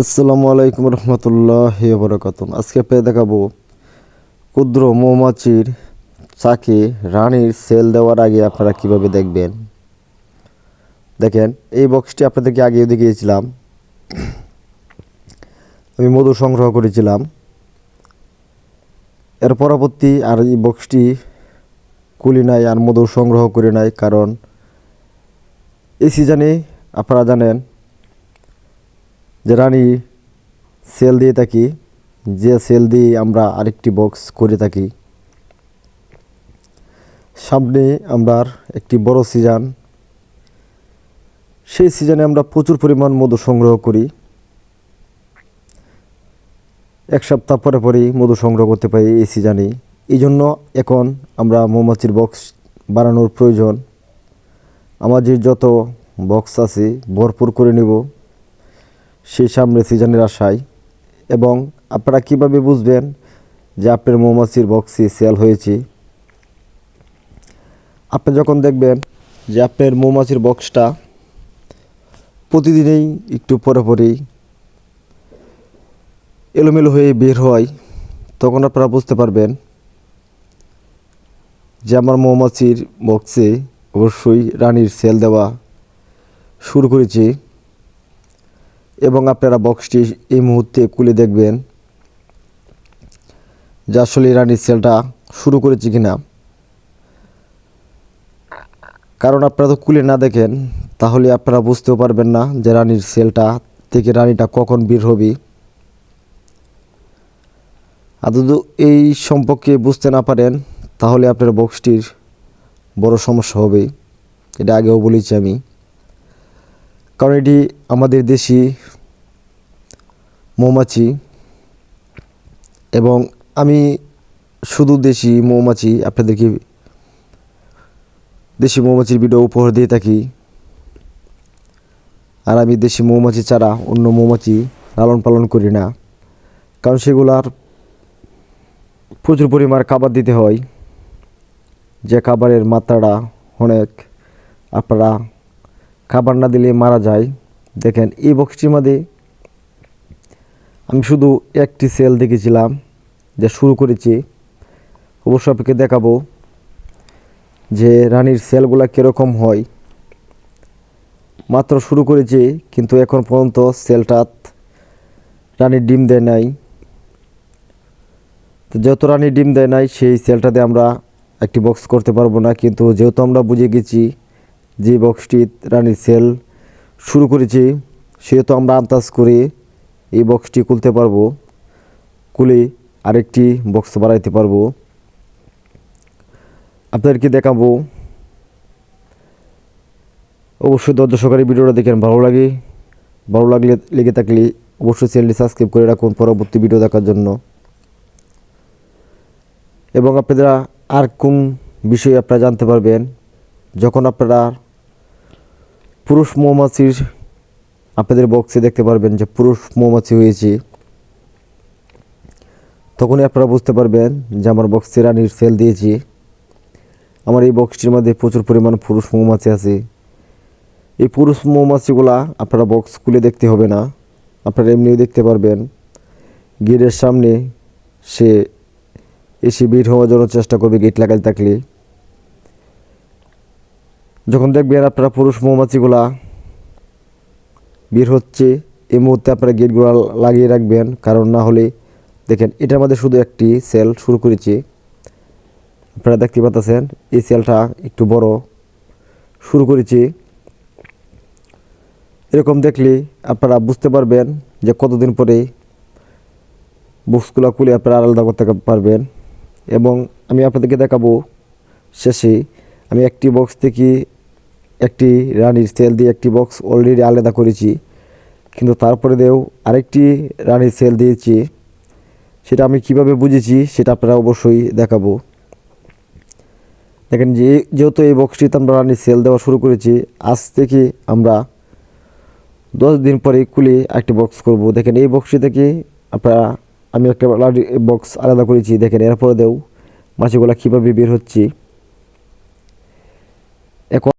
আসসালামু আলাইকুম রহমতুল্লাহ বরকাত আজকে পেয়ে দেখাবো ক্ষুদ্র মৌমাছির চাকে রানীর সেল দেওয়ার আগে আপনারা কীভাবে দেখবেন। দেখেন, এই বক্সটি আপনাদেরকে আগেও দেখিয়েছিলাম আমি মধু সংগ্রহ করেছিলাম। এর পরবর্তী আর এই বক্সটি খুলি নাই আর মধু সংগ্রহ করে নাই, কারণ এই সিজনে আপনারা জানেন যে রানী, সেল দিয়ে থাকি, যে সেল দিয়ে আমরা আরেকটি বক্স করে থাকি। সামনে আমরা একটি বড় সিজন সেই সিজনে আমরা প্রচুর পরিমাণ মধু সংগ্রহ করি। এক সপ্তাহ পরে পরেই মধু সংগ্রহ করতে পারি এই সিজনে এই জন্য এখন আমরা মৌমাছির বক্স বানানোর প্রয়োজন। আমাদের যত বক্স আছে, ভরপুর করে নেব। সেই সামনে সিজনের আশায়। এবং আপনারা কীভাবে বুঝবেন যে আপনার মৌমাছির বক্সে সেল হয়েছে? আপনি যখন দেখবেন যে আপনার মৌমাছির বক্সটা প্রতিদিনেই একটু পরে পরেই এলোমেলো হয়ে বের হয়, তখন আপনারা বুঝতে পারবেন যে আমার মৌমাছির বক্সে অবশ্যই রানীর সেল দেওয়া শুরু করেছে। এবং আপনারা বক্সটি এই মুহূর্তে খুলে দেখবেন যে আসলে রানীর সেলটা শুরু করেছে কিনা। কারণ আপনারা তো খুলে না দেখেন, তাহলে আপনারা বুঝতেও পারবেন না যে রানীর সেলটা থেকে রানীটা কখন বের হবে। আর যদি এই সম্পর্কে বুঝতে না পারেন, তাহলে আপনার বক্সটির বড় সমস্যা হবে। এটা আগেও বলেছি আমি। কারণ এটি আমাদের দেশি মৌমাছি এবং আমি শুধু দেশি মৌমাছি, আপনাদেরকে দেশি মৌমাছির ভিডিও উপহার দিয়ে থাকি। আর আমি দেশি মৌমাছি ছাড়া অন্য মৌমাছি লালন পালন করি না, কারণ সেগুলার প্রচুর পরিমাণ খাবার দিতে হয়। যে খাবারের মাত্রাটা অনেক, আপনারা খাবার না দিলে মারা যায়। দেখেন, এই বক্সটির মধ্যে আমি শুধু একটি সেল দেখেছিলাম যে শুরু করেছি। অবশ্য আপনাকে দেখাবো যে রানীর সেলগুলো কীরকম হয়। মাত্র শুরু করেছি, কিন্তু এখন পর্যন্ত সেলটা রানীর ডিম দেয় নাই। তো যত রানী ডিম দেয় নাই, সেই সেলটাতে আমরা একটি বক্স করতে পারব না, কিন্তু যেহেতু আমরা বুঝে গেছি যে বক্সটি রানীর সেল শুরু করেছি সেহেতু আমরা আন্দাজ করে এই বক্সটি খুলতে পারব। খুলে আরেকটি বক্স বাড়াইতে পারব। আপনাদেরকে দেখাবো। অবশ্যই ধৈর্য সহকারে ভিডিওটা দেখেন, ভালো লাগে। ভালো লাগলে, লেগে থাকলে অবশ্যই চ্যানেলটি সাবস্ক্রাইব করে রাখুন পরবর্তী ভিডিও দেখার জন্য। এবং আপনারা আর কোন বিষয়ে আপনারা জানতে পারবেন, যখন আপনারা পুরুষ মৌমাছির, আপনাদের বক্সে দেখতে পারবেন যে পুরুষ মৌমাছি হয়েছে। তখনই আপনারা বুঝতে পারবেন যে আমার বক্সে রানীর সেল দিয়েছি। আমার এই বক্সটির মধ্যে প্রচুর পরিমাণ পুরুষ মৌমাছি আছে। এই পুরুষ মৌমাছিগুলা আপনারা বক্স খুলে দেখতে হবে না। আপনারা এমনিও দেখতে পারবেন। গেটের সামনে সে এসে বের হওয়ার জন্য চেষ্টা করবে গেট লাগাতে থাকলে। যখন দেখবেন আপনারা পুরুষ মৌমাছিগুলা বের হচ্ছে, এই মুহূর্তে আপনারা গেটগুলো লাগিয়ে রাখবেন। কারণ না হলে, দেখেন, এটার মধ্যে শুধু একটি সেল শুরু করেছি। আপনারা দেখতে পাচ্ছেন, এই সেলটা একটু বড় শুরু করেছি। এরকম দেখলে আপনারা বুঝতে পারবেন যে কতদিন পরে বক্সগুলো খুলে আপনারা আলাদা করতে পারবেন। এবং আমি আপনাদেরকে দেখাবো শেষে, আমি একটি বক্স থেকে একটি রানির সেল দিয়ে একটি বক্স অলরেডি আলাদা করেছি। কিন্তু তারপরে দেও আরেকটি রানির সেল দিয়েছি। সেটা আমি কীভাবে বুঝেছি সেটা আপনারা অবশ্যই দেখাবো। দেখেন যে যেহেতু এই বক্সটিতে আমরা রানির সেল দেওয়া শুরু করেছি, আজ থেকে আমরা দশ দিন পরে খুলে একটি বক্স করব। দেখেন এই বক্সটি থেকে আপনারা, আমি একটা বক্স আলাদা করেছি। দেখেন এরপরে দেও মাছিগুলা কীভাবে বের হচ্ছে। এখন